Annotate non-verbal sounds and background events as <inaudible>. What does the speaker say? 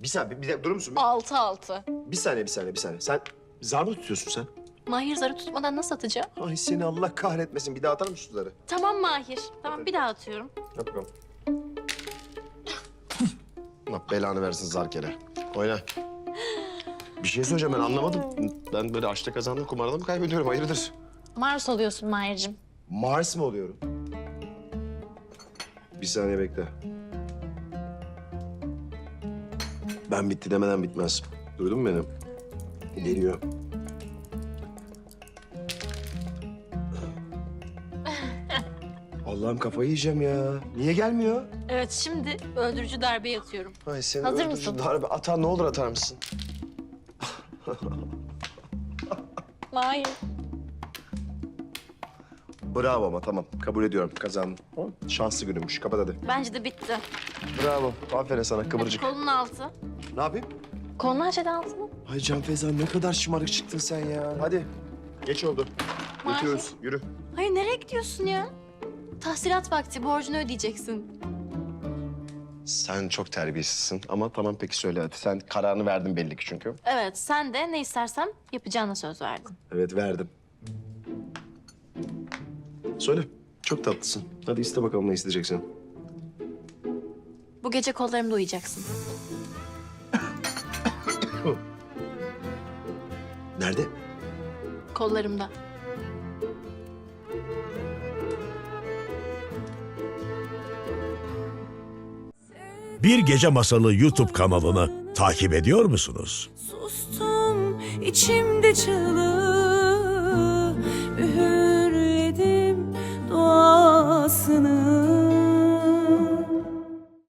Bir saniye, bir, bir durur musun? Altı altı. Bir saniye, bir saniye, bir saniye. Sen zar mı tutuyorsun sen? Mahir zarı tutmadan nasıl atacağım? Ay seni Allah kahretmesin. Bir daha atar mısın suları? Tamam Mahir. Tamam bir daha atıyorum. Yap bakalım. Allah belanı versin zar kere. Oyna. Bir şey söyleyeceğim ben anlamadım. Ben böyle açta kazandım kumarda mı kaybediyorum? Hayırdır? Mars oluyorsun Mahir'cim. Mars mı oluyorum? Bir saniye bekle. Ben bitti demeden bitmez. Duydun mu beni? Geliyor. Allah'ım kafayı yiyeceğim ya. Niye gelmiyor? Evet şimdi öldürücü darbe atıyorum. Ay senin Hazır öldürücü mısın? Darbe. Ata ne olur atar mısın? Mahir. Bravo ama tamam. Kabul ediyorum. Kazandın. Tamam. Şanslı günümmüş. Kapat hadi. Bence de bitti. Bravo. Aferin sana kıvırcık. kolunun altı. Ne yapayım? Kolunu aç hadi altını. Ay Can Feza ne kadar şımarık çıktın sen ya. Hadi. Geç oldu. Mahir. Yürü. Hayır nereye gidiyorsun ya? Tahsilat vakti borcunu ödeyeceksin. Sen çok terbiyesizsin ama tamam peki söyle hadi. Sen kararını verdin belli ki çünkü. Evet sen de ne istersem yapacağına söz verdin. Evet verdim. Söyle. Çok tatlısın. Hadi iste bakalım ne isteyeceksin. Bu gece kollarımda uyuyacaksın. <coughs> Nerede? Kollarımda. Bir Gece Masalı YouTube kanalını takip ediyor musunuz? Sustum içimde çığlığı